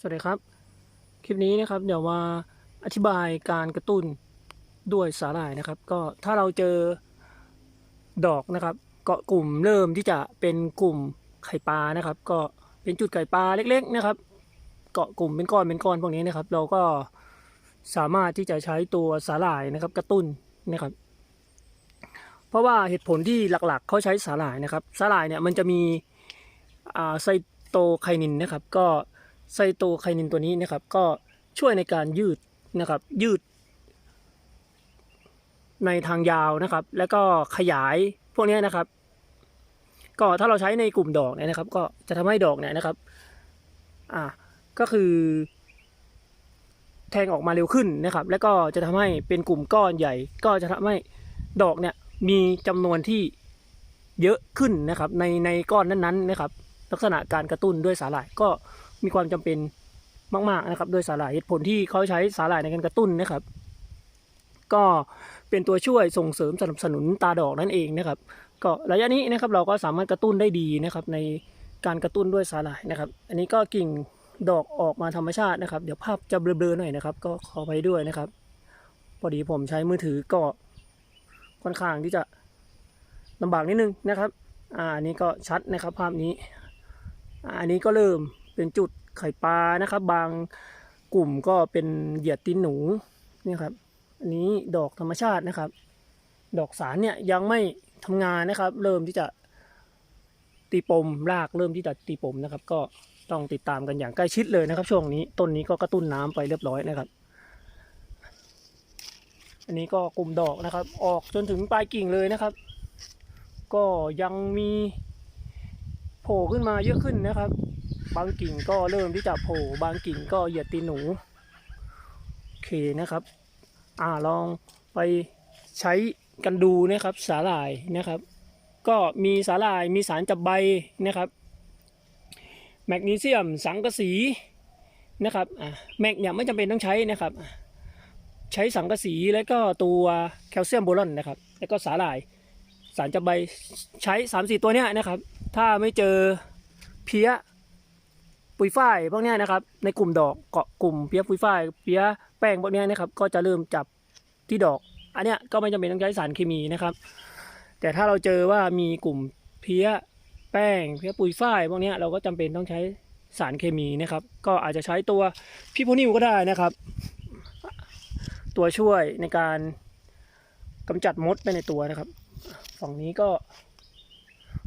สวัสดีครับ คลิปนี้นะครับเดี๋ยวมาอธิบายการกระตุ้นด้วยสาหร่ายนะครับ ก็ถ้าเราเจอดอกนะครับ เกาะกลุ่มเริ่มที่จะเป็นกลุ่มไข่ปลานะครับ ก็เป็นจุดไข่ปลาเล็ก ๆนะครับ เกาะกลุ่มเป็นก้อนเป็นก้อนพวกนี้นะครับ เราก็สามารถที่จะใช้ตัวสาหร่ายนะครับ กระตุ้นนะครับ เพราะว่าเหตุผลที่หลักๆเขาใช้สาหร่ายนะครับสาหร่ายเนี่ยมันจะมีไซโตไคนินนะครับ ก็ ไซโตไคนินตัวนี้นะครับ ก็ช่วยในการยืดนะครับ ยืด ในทางยาวนะครับ แล้วก็ขยายพวกนี้นะครับ ก็ถ้าเราใช้ในกลุ่มดอกเนี่ยนะครับ ก็จะทำให้ดอกเนี่ยนะครับ อ่าก็คือ แทงออกมาเร็วขึ้นนะครับ แล้วก็จะทำให้เป็นกลุ่มก้อนใหญ่ ก็จะทำให้ดอกเนี่ยมีจำนวนที่เยอะขึ้นนะครับ ในในก้อนนั้นๆนะครับ ลักษณะการกระตุ้นด้วยสาหร่ายก็ มีความจำเป็นมาก ๆนะครับ โดยสาหร่ายเหตุผลที่เขาใช้สาหร่ายในการกระตุ้นนะครับ ก็เป็นตัวช่วยส่งเสริมสนับสนุนตาดอกนั่นเองนะครับ ก็ระยะนี้นะครับเราก็สามารถกระตุ้นได้ดีนะครับ ในการกระตุ้นด้วยสาหร่ายนะครับ อันนี้ก็กิ่งดอกออกมาธรรมชาตินะครับ เดี๋ยวภาพจะเบลอๆหน่อยนะครับ ก็ขอไปด้วยนะครับ พอดีผมใช้มือถือก็ค่อนข้างที่จะลำบากนิดนึงนะครับ อ่าอันนี้ก็ชัดนะครับภาพนี้อ่าอันนี้ก็เริ่ม เป็นจุดไข่ปลานะครับ บางกลุ่มก็เป็นเหยียดตีนหนูนี่ครับ อันนี้ดอกธรรมชาตินะครับ ดอกสารเนี่ยยังไม่ทำงานนะครับ เริ่มที่จะตีปมรากเริ่มที่จะตีปมนะครับ ก็ต้องติดตามกันอย่างใกล้ชิดเลยนะครับ ช่วงนี้ต้นนี้ก็กระตุ้นน้ำไปเรียบร้อยนะครับ อันนี้ก็กลุ่มดอกนะครับ ออกจนถึงปลายกิ่งเลยนะครับ ก็ยังมีโผล่ขึ้นมาเยอะขึ้นนะครับ บางกิ่งก็เริ่มที่จะโผล่บางกิ่งก็เหยียดตีนหนูโอเคนะครับ อ่าลองไปใช้กันดูนะครับสาหร่ายนะครับ ก็มีสาหร่ายมีสารจับใบนะครับแมกนีเซียมสังกะสีนะครับอ่าแมกเนี่ยไม่จำเป็นต้องใช้นะครับ ใช้สังกะสีแล้วก็ตัวแคลเซียมโบรอนนะครับ แล้วก็สาหร่าย สารจับใบใช้3ามสี่ตัวเนี้ยนะครับ ถ้าไม่เจอเพี้ย ปุ๋ยฝ้ายพวกนี้นะครับ ในกลุ่มดอกเกาะกลุ่มเพี้ยปุ๋ยฝ้ายเพี้ยแป้งพวกนี้นะครับก็จะเริ่มจับที่ดอก อันเนี้ยก็ไม่จำเป็นต้องใช้สารเคมีนะครับ แต่ถ้าเราเจอว่ามีกลุ่มเพี้ยแป้งเพี้ยปุ๋ยฝ้ายพวกนี้เราก็จำเป็นต้องใช้สารเคมีนะครับ ก็อาจจะใช้ตัวพิโพนิวก็ได้นะครับ ตัวช่วยในการกำจัดมดไปในตัวนะครับฝั่งนี้ก็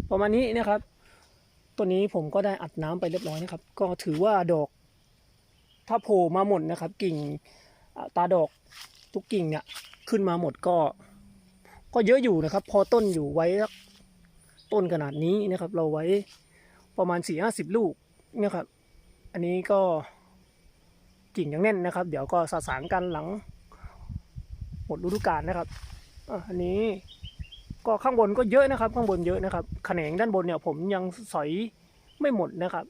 ประมาณนี้นะครับ ตัวนี้ผมก็ได้อัดน้ำไปเรียบร้อยนะครับ ก็ถือว่าดอก ถ้าโผล่มาหมดนะครับ กิ่งตาดอกทุกกิ่งเนี่ยขึ้นมาหมดก็ ก็เยอะอยู่นะครับ พอต้นอยู่ไว้ต้นขนาดนี้นะครับ เราไว้ประมาณสี่ห้าสิบลูกนะครับ อันนี้ก็กิ่งยังแน่นนะครับ เดี๋ยวก็สะสางกันหลัง หมดฤดูกาลนะครับอะอันนี้ ก็ข้างบนก็เยอะนะครับ ข้างบนเยอะนะครับแขนงด้านบนเนี่ยผมยังสอยไม่หมดนะครับ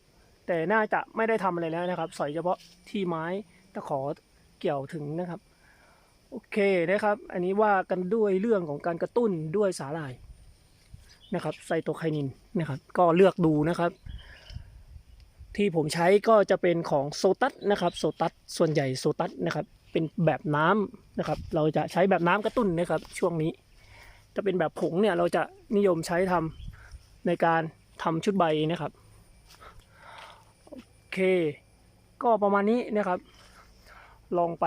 แต่น่าจะไม่ได้ทำอะไรแล้วนะครับ สอยเฉพาะที่ไม้ตะขอเกี่ยวถึงนะครับ โอเคนะครับ อันนี้ว่ากันด้วยเรื่องของการกระตุ้นด้วยสาหร่ายนะครับไซโตไคนินนะครับ ก็เลือกดูนะครับ ที่ผมใช้ก็จะเป็นของโซตัสนะครับโซตัสส่วนใหญ่โซตัสนะครับ เป็นแบบน้ำนะครับ เราจะใช้แบบน้ำกระตุ้นนะครับ ช่วงนี้ ถ้าเป็นแบบผงเนี่ยเราจะนิยมใช้ทำในการทำชุดใบนะครับโอเค ก็ประมาณนี้นะครับ ลองไป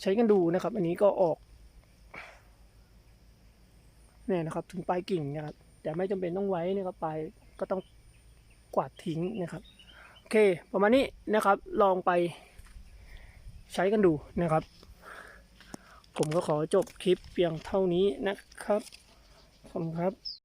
ใช้กันดูนะครับ อันนี้ก็ออกเนี่ยนะครับถึงปลายกิ่งนะครับแต่ไม่จำเป็นต้องไว้นะครับปลายก็ต้องกวาดทิ้งนะครับโอเค ประมาณนี้นะครับลองไปใช้กันดูนะครับ ผมก็ขอจบคลิปเพียงเท่านี้นะครับ ขอบคุณครับ